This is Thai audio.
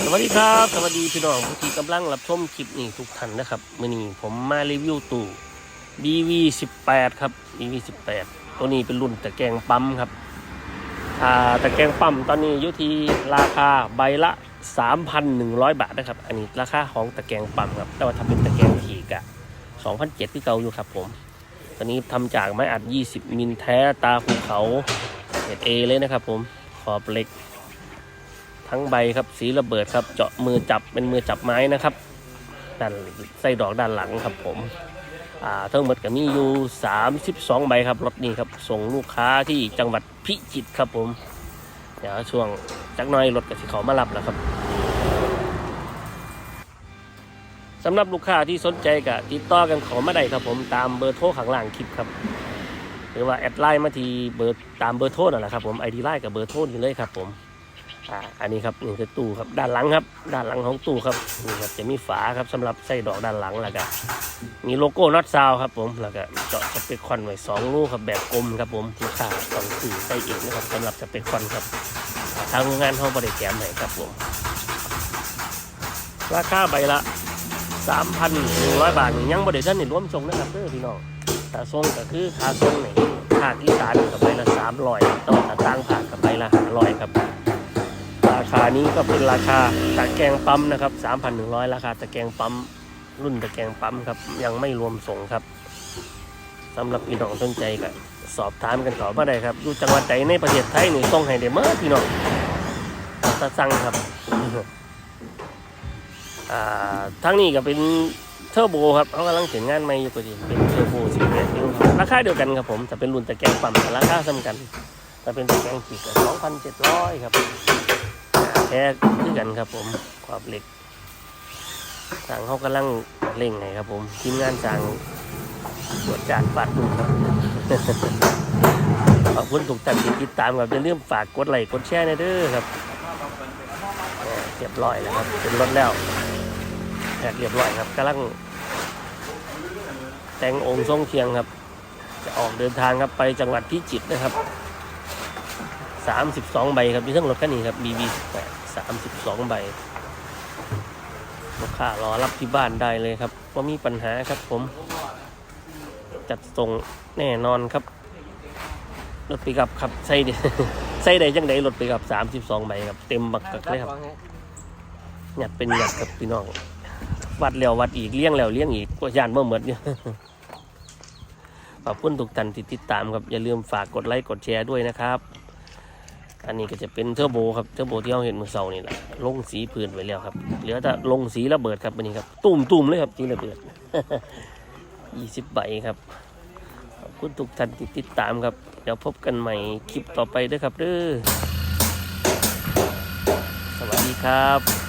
สวัสดีครับ สวัสดีพี่น้องผู้ที่กำลังรับชมคลิปนี้ทุกท่านนะครับมื่อนี้ผมมารีวิวตู้ BV 18 ครับ BV 18 ตัวนี้เป็นรุ่นตะแกรงปั๊มครับอ่าตะแกรงปั๊มตอนนี้อยู่ที่ราคาใบละ 3,100 บาทนะครับ อันนี้ราคาของตะแกรงปั๊มครับ แต่ว่าถ้าเป็นตะแกรงถีกอะ2,007ที่เก่าอยู่ครับผม ตอนนี้ทำจากไม้อัด 20 มิลแท้ตาภูเขาเอเลยนะครับผมขอบเหล็ก ทั้งใบครับสีระเบิดครับ เจาะมือจับเป็นมือจับไม้นะครับด้านไส้ดอกด้านหลังครับผมอ่าทั้งหมดก็มีอยู่ 32 ใบครับรถนี้ครับส่งลูกค้าที่จังหวัดพิจิตรครับผม เดี๋ยวช่วงจักน้อยรถกับสิเขามารับแล้วครับสำหรับลูกค้าที่สนใจก็ติดต่อกันขอมาได้ครับผมตามเบอร์โทรข้างล่างคลิปครับ หรือว่าแอดไลน์มาที่เบอร์ตามเบอร์โทรนั่นแหละครับผมไอดีไลน์กับเบอร์โทรนี่เลยครับผม อ่าอันนี้ครับนี่คือตู้ครับด้านหลังครับ ด้านหลังของตู้ครับนี่ครับจะมีฝาครับสำหรับใส่ดอกด้านหลังแล้วก็มีโลโก้น็อตซาวครับผมแล้วก็เจาะสเปคคอนไว้สองลูกครับแบบกลมครับผมลูกค้าต้องซื้อใส่เองนะครับสำหรับสเปคคอนครับทางงานเขาบริแกรมให้ครับผมราคาใบละ3,100บาทนี่ยังบริษัทนี่ร่วมส่งนะครับเด้อพี่น้องถ้าส่งก็คือค่าส่งนี่ภาคอีสานกับใบละ300ต้องถ้าต่างภาคกับใบละ500ครับ คานี้ก็เป็นราคาตะแกรงปั๊มนะครับ3,100 ราคาตะแกรงปั๊มรุ่นตะแกรงปั๊มครับ ยังไม่รวมส่งครับสำหรับพี่น้องสนใจก็สอบถามกันต่อมาได้ครับอยู่จังหวัดใดในประเทศไทยนี่ส่งให้ได้เมื่อพี่น้องตะสั่งครับอ่าทางนี้ก็เป็นเทอร์โบครับเขากำลังถึงงานใหม่อยู่พอดีเป็นเทอร์โบ18นิ้วครับราคาเดียวกันครับผมแต่เป็นรุ่นตะแกรงปั๊มราคาซ้ำกันแต่เป็นตะแกรงขีดก็2,700ครับ แท้คือกันครับผมขอบเหล็กสั่งเขากำลังเร่งไงครับ ผมทีมงานสั่งตรวจจานปัดดูครับขอบคุณทุกท่านที่ติดตามครับอย่าลืมฝากกดไลค์กดแชร์ในเด้อครับเอ่อเรียบร้อยแล้วครับเป็นรถแล้วแพ็กเรียบร้อยครับกำลังแต่งองค์ทรงเคียงครับ จะออกเดินทางครับไปจังหวัดพิจิตรนะครับ สามสิบสองใบครับมีทั้งรถคันนี้ครับ BB แปดสามสิบสองใบลูกค้ารอรับที่บ้านได้เลยครับก็มีปัญหาครับผม จัดส่งแน่นอนครับรถปิกับครับใส่ได้ใส่ได้จังไดรถปิกับสามสิบสองใบครับ เต็มบักกักเลยครับหยัดเป็นหยัดครับพี่น้องวัดแล้ววัดอีกเลี้ยงแล้วเลี้ยงอีกก็ยานเมื่อเหมือนเนี่ยขอบคุณทุกท่านที่ติดตามครับ อย่าลืมฝากกดไลค์กดแชร์ด้วยนะครับ อันนี้ก็จะเป็นเทอร์โบครับเทอร์โบที่เราเห็นเมื่อเสาร์นี่แหละลงสีพื้นไว้แล้วครับ เหลือแต่ลงสีระเบิดครับอันนี้ครับตุ่มตุ่มๆเลยครับสีระเบิดยี่สิบใบครับขอบคุณทุกท่านที่ติดตามครับ เดี๋ยวพบกันใหม่คลิปต่อไปด้วยครับเด้อสวัสดีครับ